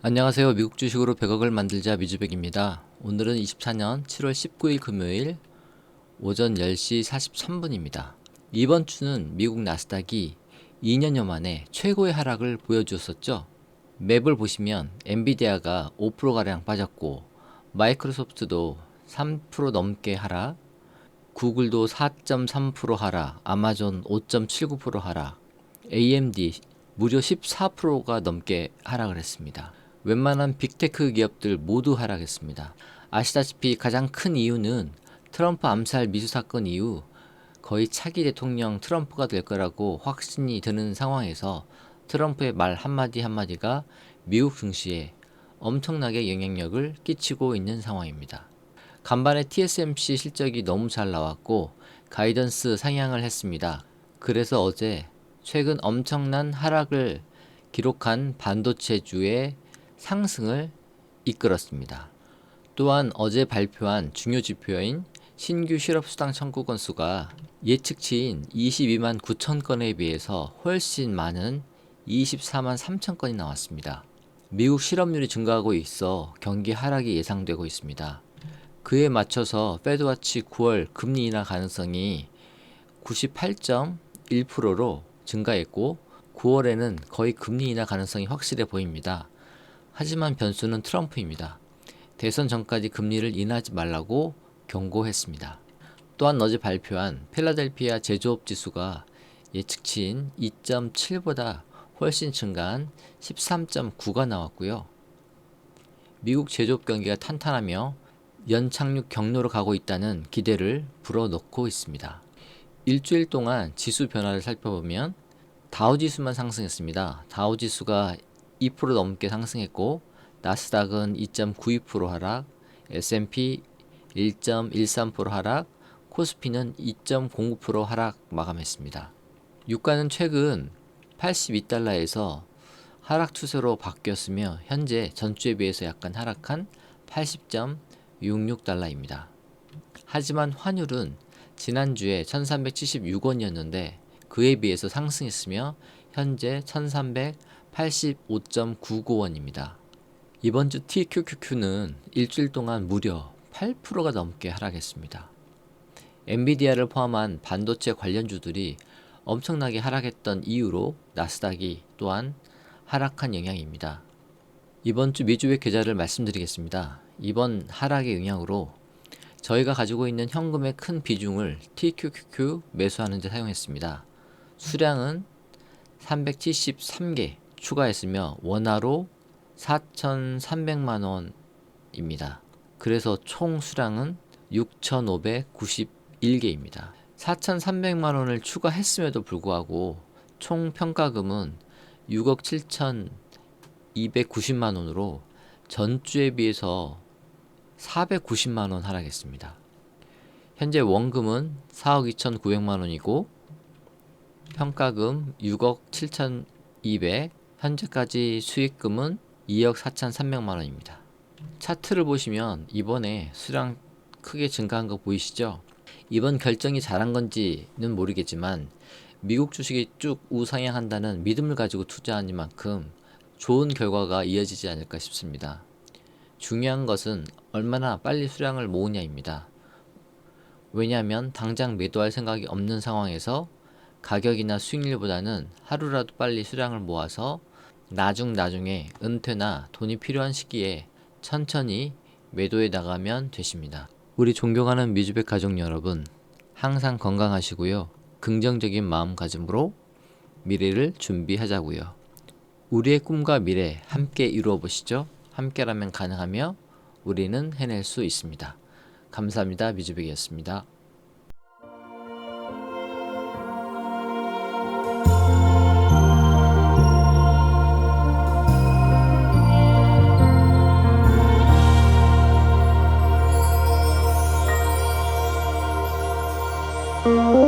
안녕하세요. 미국 주식으로 100억을 만들자 미주백입니다. 오늘은 24년 7월 19일 금요일 오전 10시 43분입니다. 이번 주는 미국 나스닥이 2년여 만에 최고의 하락을 보여주었었죠. 맵을 보시면 엔비디아가 5%가량 빠졌고 마이크로소프트도 3% 넘게 하락, 구글도 4.3% 하락, 아마존 5.79% 하락, AMD 무려 14%가 넘게 하락을 했습니다. 웬만한 빅테크 기업들 모두 하락했습니다. 아시다시피 가장 큰 이유는 트럼프 암살 미수 사건 이후 거의 차기 대통령 트럼프가 될 거라고 확신이 드는 상황에서 트럼프의 말 한마디 한마디가 미국 증시에 엄청나게 영향력을 끼치고 있는 상황입니다. 간밤에 TSMC 실적이 너무 잘 나왔고 가이던스 상향을 했습니다. 그래서 어제 최근 엄청난 하락을 기록한 반도체주의 상승을 이끌었습니다. 또한 어제 발표한 중요 지표인 신규 실업수당 청구 건수가 예측치인 22만 9천 건에 비해서 훨씬 많은 24만 3천 건이 나왔습니다. 미국 실업률이 증가하고 있어 경기 하락이 예상되고 있습니다. 그에 맞춰서 페드와치 9월 금리 인하 가능성이 98.1%로 증가했고 9월에는 거의 금리 인하 가능성이 확실해 보입니다. 하지만 변수는 트럼프입니다. 대선 전까지 금리를 인하하지 말라고 경고했습니다. 또한 어제 발표한 필라델피아 제조업 지수가 예측치인 2.7보다 훨씬 증가한 13.9가 나왔고요. 미국 제조업 경기가 탄탄하며 연착륙 경로로 가고 있다는 기대를 불어넣고 있습니다. 일주일 동안 지수 변화를 살펴보면 다우 지수만 상승했습니다. 다우 지수가 2% 넘게 상승했고 나스닥은 2.92% 하락, S&P 1.13% 하락, 코스피는 2.09% 하락 마감했습니다. 유가는 최근 82달러에서 하락 추세로 바뀌었으며 현재 전주에 비해서 약간 하락한 80.66달러입니다. 하지만 환율은 지난주에 1376원이었는데 그에 비해서 상승했으며 현재 1385.99원입니다. 이번 주 TQQQ는 일주일 동안 무려 8%가 넘게 하락했습니다. 엔비디아를 포함한 반도체 관련주들이 엄청나게 하락했던 이유로 나스닥이 또한 하락한 영향입니다. 이번 주 미주의 계좌를 말씀드리겠습니다. 이번 하락의 영향으로 저희가 가지고 있는 현금의 큰 비중을 TQQQ 매수하는 데 사용했습니다. 수량은 373개 추가했으며 원화로 4,300만 원입니다. 그래서 총 수량은 6,591개입니다. 4,300만 원을 추가했음에도 불구하고 총 평가금은 6억 7,290만 원으로 전주에 비해서 490만 원 하락했습니다. 현재 원금은 4억 2,900만 원이고 평가금 6억 7,200, 현재까지 수익금은 2억 4,300만 원입니다. 차트를 보시면 이번에 수량 크게 증가한 거 보이시죠? 이번 결정이 잘한 건지는 모르겠지만 미국 주식이 쭉 우상향한다는 믿음을 가지고 투자한 이만큼 좋은 결과가 이어지지 않을까 싶습니다. 중요한 것은 얼마나 빨리 수량을 모으냐입니다. 왜냐하면 당장 매도할 생각이 없는 상황에서 가격이나 수익률보다는 하루라도 빨리 수량을 모아서 나중 나중에 은퇴나 돈이 필요한 시기에 천천히 매도해 나가면 되십니다. 우리 존경하는 미주백 가족 여러분, 항상 건강하시고요. 긍정적인 마음가짐으로 미래를 준비하자고요. 우리의 꿈과 미래 함께 이루어 보시죠. 함께라면 가능하며 우리는 해낼 수 있습니다. 감사합니다. 미주백이었습니다. Música